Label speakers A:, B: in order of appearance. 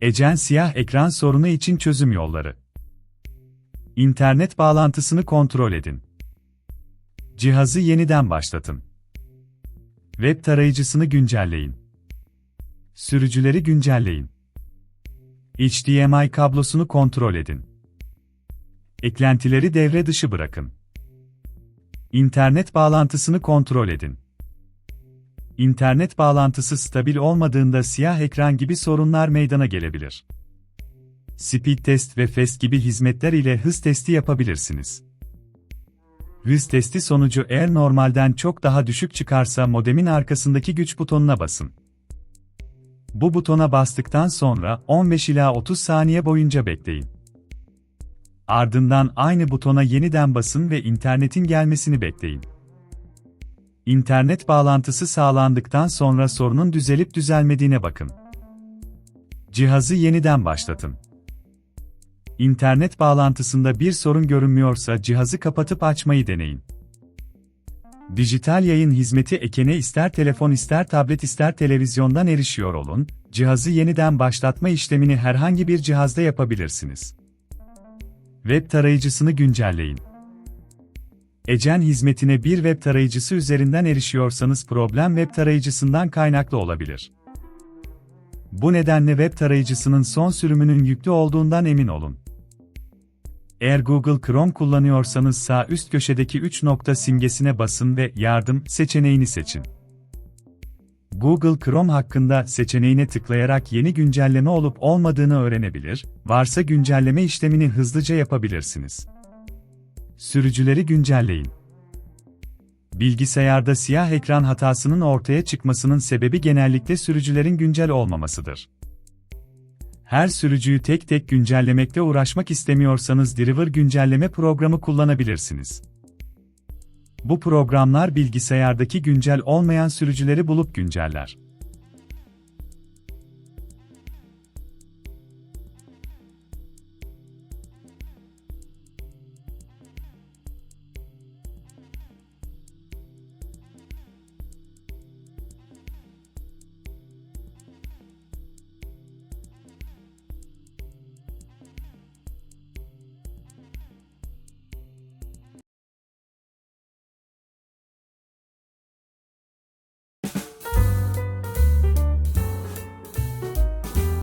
A: Ecen siyah ekran sorunu için çözüm yolları. İnternet bağlantısını kontrol edin. Cihazı yeniden başlatın. Web tarayıcısını güncelleyin. Sürücüleri güncelleyin. HDMI kablosunu kontrol edin. Eklentileri devre dışı bırakın. İnternet bağlantısını kontrol edin. İnternet bağlantısı stabil olmadığında siyah ekran gibi sorunlar meydana gelebilir. Speed test ve fast gibi hizmetler ile hız testi yapabilirsiniz. Hız testi sonucu eğer normalden çok daha düşük çıkarsa modemin arkasındaki güç butonuna basın. Bu butona bastıktan sonra 15 ila 30 saniye boyunca bekleyin. Ardından aynı butona yeniden basın ve internetin gelmesini bekleyin. İnternet bağlantısı sağlandıktan sonra sorunun düzelip düzelmediğine bakın. Cihazı yeniden başlatın. İnternet bağlantısında bir sorun görünmüyorsa cihazı kapatıp açmayı deneyin. Dijital yayın hizmeti ekene ister telefon ister tablet ister televizyondan erişiyor olun, cihazı yeniden başlatma işlemini herhangi bir cihazda yapabilirsiniz. Web tarayıcısını güncelleyin. Ecen hizmetine bir web tarayıcısı üzerinden erişiyorsanız problem web tarayıcısından kaynaklı olabilir. Bu nedenle web tarayıcısının son sürümünün yüklü olduğundan emin olun. Eğer Google Chrome kullanıyorsanız sağ üst köşedeki 3 nokta simgesine basın ve Yardım seçeneğini seçin. Google Chrome hakkında seçeneğine tıklayarak yeni güncelleme olup olmadığını öğrenebilir, varsa güncelleme işlemini hızlıca yapabilirsiniz. Sürücüleri güncelleyin. Bilgisayarda siyah ekran hatasının ortaya çıkmasının sebebi genellikle sürücülerin güncel olmamasıdır. Her sürücüyü tek tek güncellemekte uğraşmak istemiyorsanız Driver güncelleme programı kullanabilirsiniz. Bu programlar bilgisayardaki güncel olmayan sürücüleri bulup günceller.